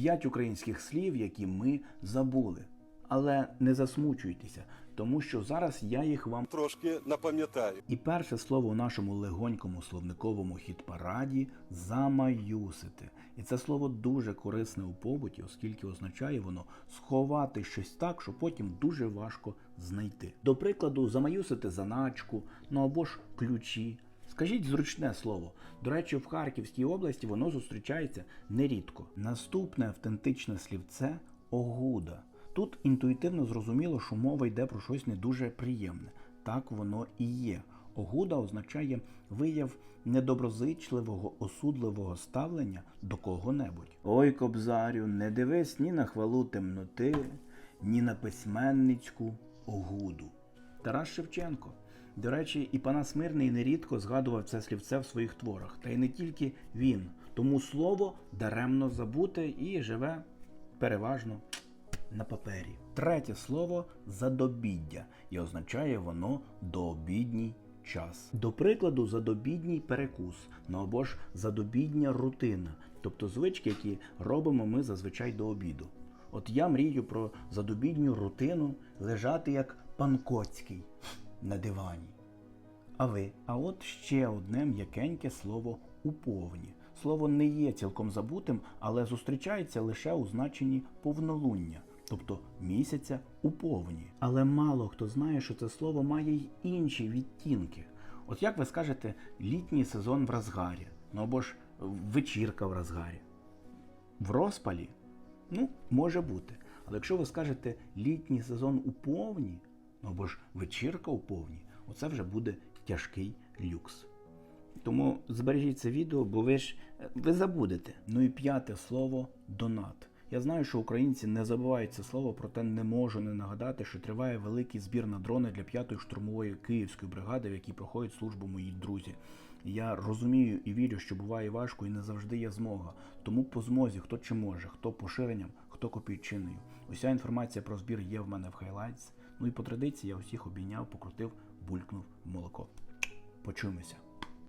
П'ять українських слів, які ми забули. Але не засмучуйтеся, тому що зараз я їх вам трошки напам'ятаю. і перше слово у нашому легонькому словниковому хіт-параді замаюсити. І це слово дуже корисне у побуті, оскільки означає воно сховати щось так, що потім дуже важко знайти. До прикладу, замаюсити заначку, ну або ж ключі. Скажіть зручне слово. До речі, в Харківській області воно зустрічається нерідко. Наступне автентичне слівце огуда. Тут інтуїтивно зрозуміло, що мова йде про щось не дуже приємне. Так воно і є. Огуда означає вияв недоброзичливого, осудливого ставлення до кого-небудь. Ой, кобзарю, не дивись ні на хвалу темноти, ні на письменницьку огуду. Тарас Шевченко. До речі, і Панас Мирний нерідко згадував це слівце в своїх творах. Та й не тільки він. Тому слово даремно забуте і живе переважно на папері. Третє слово задобіддя, і означає воно дообідній час. До прикладу, задобідній перекус, ну або ж задобідня рутина, тобто звички, які робимо ми зазвичай до обіду. От я мрію про задобідню рутину лежати як пан Коцький на дивані. А ви? А от ще одне м'якеньке слово уповні. Слово не є цілком забутим, але зустрічається лише у значенні повнолуння, тобто місяця у повні. Але мало хто знає, що це слово має й інші відтінки. От як ви скажете, літній сезон в розгарі, ну або ж вечірка в розгарі. В розпалі? Ну, може бути. Але якщо ви скажете літній сезон у повні, або ж вечірка у повні, оце вже буде тяжкий люкс. Тому збережіть це відео, бо ви ж е, ви забудете. Ну і п'яте слово донат. Я знаю, що українці не забувають це слово, проте не можу не нагадати, що триває великий збір на дрони для п'ятої штурмової київської бригади, в якій проходять службу мої друзі. Я розумію і вірю, що буває важко і не завжди є змога. Тому по змозі, хто чи може, хто поширенням, хто копійчиною. Уся інформація про збір є в мене в хайлайтс. Ну і по традиції я усіх обійняв, покрутив, булькнув молоко. Почуємося.